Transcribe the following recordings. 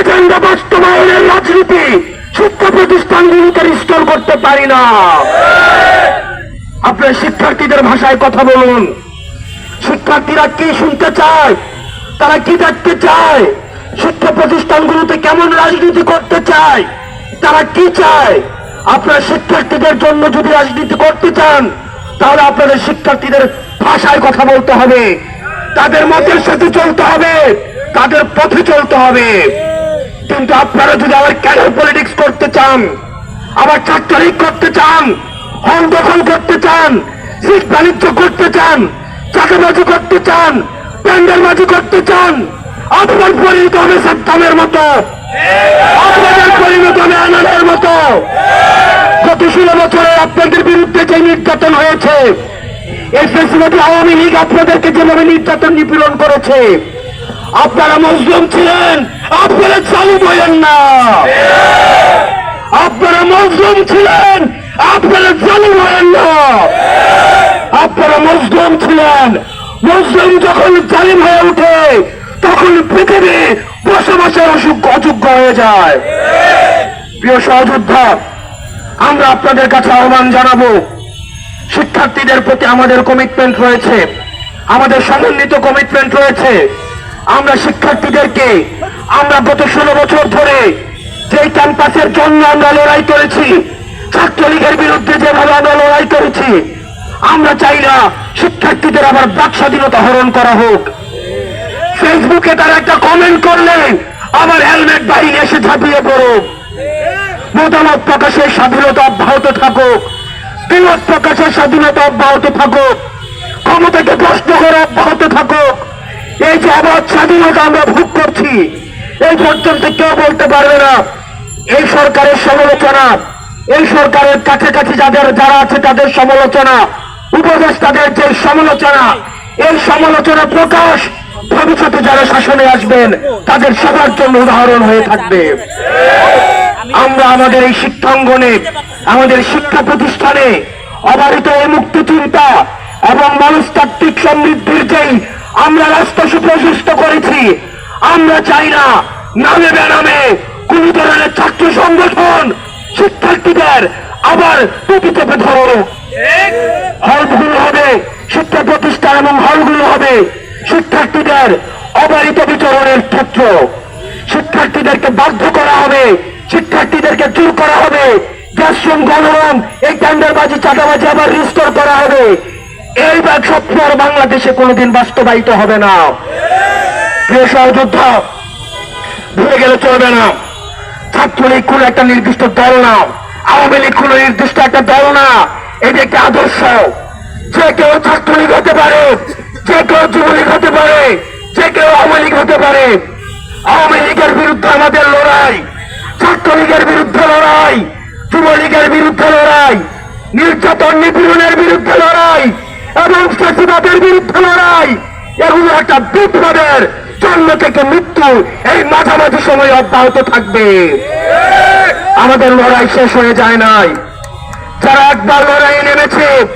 Agenda বাস্তবায়নের রাজনীতি শিক্ষা প্রতিষ্ঠানগুলিকে রিস্টোর করতে পারি না। আপনার শিক্ষার্থীদের ভাষায় কথা বলুন। শিক্ষার্থীরা কি শুনতে চায়? তারা কি দেখতে চায়? শিক্ষা প্রতিষ্ঠানগুলোতে কেমন রাজনীতি করতে চায়? তারা কি চায়? আপনার শিক্ষার্থীদের জন্য যদি রাজনীতি করতে চান, তাহলে আপনাদের শিক্ষার্থীদের ভাষায় কথা বলতে হবে। তাদের মতের সাথে চলতে হবে। তাদের পথে চলতে হবে। কিন্তু আপনারা যদি আবার কেন পলিটিক্স করতে চান? আবার ছাত্রলীগ করতে চান? হল দখল করতে চান? সিট বাণিজ্য করতে চান? চাকাবাজি করতে চান? প্যান্ডেলবাজি করতে চান? আপনার পরিণত হবে সাদ্দামের মতো। আপনাদের পরিণত হবে আনানের মতো। গত ষোলো বছরে আপনাদের বিরুদ্ধে যে নির্যাতন হয়েছে, এই ফেসিলিটি আওয়ামী লীগ আপনাদেরকে যেভাবে নির্যাতন নিপীড়ন করেছে আপনারা মজলুম ছিলেন, আপনারা চালু বলেন না। আপনারা মজলুম ছিলেন, আপনারা চালু বলেন না। আপনারা মজলুম ছিলেন, মুসলিম যখন জালিম হয়ে ওঠে তখন পৃথিবী বসবাসের অযোগ্য হয়ে যায়। প্রিয় সহযোদ্ধা, আমরা আপনাদের কাছে আহ্বান জানাব, শিক্ষার্থীদের প্রতি আমাদের কমিটমেন্ট রয়েছে, আমাদের সমন্বিত কমিটমেন্ট রয়েছে। আমরা শিক্ষার্থীদেরকে আমরা গত ষোলো বছর ধরে যে ক্যাম্পাসের জন্য আমরা লড়াই করেছি, ছাত্রলীগের বিরুদ্ধে যেভাবে আমরা লড়াই করেছি, আমরা চাই না শিক্ষার্থীদের আবার বাক স্বাধীনতা হরণ করা হোক। ফেসবুকে তারা একটা কমেন্ট করলেন আবার হেলমেট বাহিনী এসে ঝাঁপিয়ে পড়ুক। মতামত প্রকাশের স্বাধীনতা অব্যাহত থাকুক। বিমত প্রকাশের স্বাধীনতা অব্যাহত থাকুক। ক্ষমতাকে প্রশ্ন করে অব্যাহত থাকুক। এই যে আবার স্বাধীনতা আমরা ভোগ করছি, এই পর্যন্ত কেউ বলতে পারবে না। এই সরকারের সমালোচনা, এই সরকারের কাছাকাছি যাদের, যারা আছে তাদের সমালোচনা, উপদেষ্টাদের যে সমালোচনা, এই সমালোচনা প্রকাশ ভবিষ্যতে যারা শাসনে আসবেন, তাদের সবার জন্য উদাহরণ হয়ে থাকবে। আমরা আমাদের এই শিক্ষাঙ্গনে আমাদের শিক্ষা প্রতিষ্ঠানে অবারিত এই মুক্তি চিন্তা এবং মানুষতাত্ত্বিক সমৃদ্ধির যেই আমরা রাস্তা সুপ্রশস্ত করেছি। আমরা চাই না নামে বেনামে কোন ধরনের ছাত্র সংগঠন শিক্ষার্থীদের আবার টুপি চেপে ধরো হলগুলো হবে, শিক্ষা প্রতিষ্ঠান এবং হলগুলো হবে শিক্ষার্থীদের অবারিত বিচরণের ক্ষেত্র। শিক্ষার্থীদেরকে বাধ্য করা হবে, শিক্ষার্থীদেরকে জোর করা হবে। গ্যাসরুম গণরম, এই টেন্ডারবাজি চাঁদাবাজি আবার রিস্টোর করা হবে। এই ব্যাগ স্বপ্ন আর বাংলাদেশে কোনোদিন বাস্তবায়িত হবে না। প্রিয় সহযোদ্ধা, ভুলে গেলে চলবে না। ছাত্রলীগ কোন একটা নির্দিষ্ট দল না। আওয়ামী লীগ কোন নির্দিষ্ট একটা দল না। এটি একটি আদর্শ। যে কেউ ছাত্রলীগ হতে পারে, যে কেউ যুবলীগ হতে পারে, যে কেউ আওয়ামী লীগ হতে পারে। আওয়ামী লীগের বিরুদ্ধে আমাদের লড়াই, ছাত্রলীগের বিরুদ্ধে লড়াই, যুবলীগের বিরুদ্ধে লড়াই, নির্যাতন নিপীড়নের বিরুদ্ধে লড়াই এবং ফেসিবাদের বিরুদ্ধে লড়াই। এগুলো একটা বিপ্লবের জন্ম থেকে মৃত্যু। এই মাঝামাঝি সময় অব্যাহত থাকবে। আমাদের লড়াই শেষ হয়ে যায় নাই। যারা একবার লড়াই নেমেছে,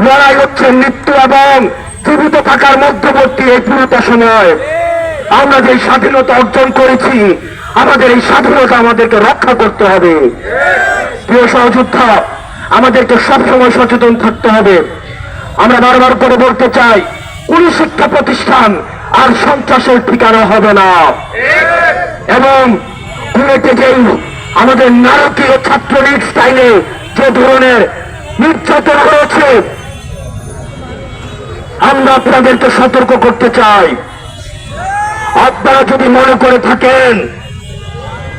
লড়াই হচ্ছে মৃত্যু এবং জীবিত থাকার মধ্যবর্তী এই পুরোটা সময়। আমরা যে স্বাধীনতা অর্জন করেছি, আমাদের এই স্বাধীনতা আমাদেরকে রক্ষা করতে হবে। প্রিয় সহযোদ্ধা, আমাদেরকে সবসময় সচেতন থাকতে হবে। আমরা বারবার করে বলতে চাই, কোন শিক্ষা প্রতিষ্ঠান আর সন্ত্রাসের ঠিকানা হবে না। এবং কুয়েতে যে আমাদের নারকীয় ছাত্রলীগ স্টাইলে যে ধরনের নির্যাতন হয়েছে, আমরা আপনাদেরকে সতর্ক করতে চাই। আপনারা যদি মনে করে থাকেন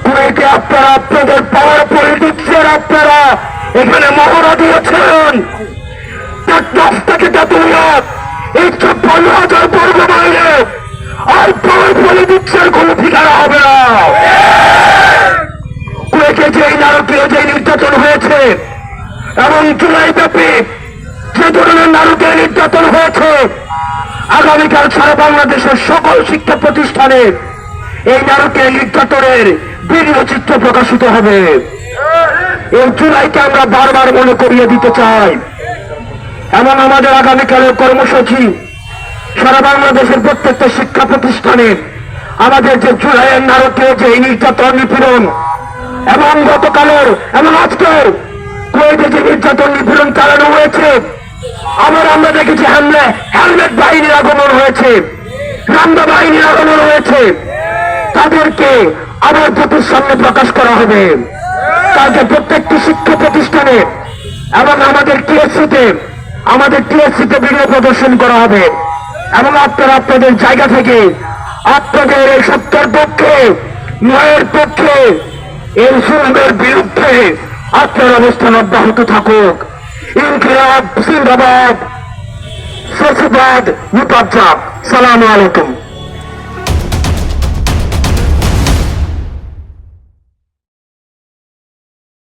কুয়েতে আপনারা আপনাদের পাওয়ার পলিটিক্সের আপনারা এখানে মহড়া দিয়েছেন। থেকে তেতুলিয়া এই ছাপ্পান্ন হাজার বর্গ মাইলে আর পাওয়ার পলিটিক্সের কোন ঠিকানা হবে না। কুয়েতে যে নারকীয় যে নির্যাতন হয়েছে, এবং জুলাই ব্যাপী যে ধরনের নারকীয় নির্যাতন হয়েছে, আগামীকাল সারা বাংলাদেশের সকল শিক্ষা প্রতিষ্ঠানে এই নারকের নির্যাতনের ভিডিও চিত্র প্রকাশিত হবে। এই জুলাইকে আমরা বারবার মনে করিয়ে দিতে চাই। এবং আমাদের আগামীকালের কর্মসূচি সারা বাংলাদেশের প্রত্যেকটা শিক্ষা প্রতিষ্ঠানে আমাদের যে জুলাইয়ের নারকীয় যে নির্যাতন নিপীড়ন এবং গতকালের, এবং আজকের কুয়েতে যে নির্যাতন নিপীড়ন চালানো হয়েছে, আবার আমরা দেখেছি হামলে, হেলমেট বাহিনীর আগমন হয়েছে রামদা বাহিনীর আগমন হয়েছে। তাদেরকে আবার জাতির সামনে প্রকাশ করা হবে। কালকে প্রত্যেকটি শিক্ষা প্রতিষ্ঠানে এবং আমাদের টিএসসিতে আমাদের টিএসসিতে ভিডিও প্রদর্শন করা হবে। এবং আপনারা আপনাদের জায়গা থেকে আপনাদের এই সত্যের পক্ষে, ন্যায়ের পক্ষে, এই সুন্দর বিরুদ্ধে আপনার অবস্থান অব্যাহত থাকুক। ইনকিলাব সিন্দাবাদ ফেসিবাদ, মুতাজ্জাব। সালাম আলাইকুম।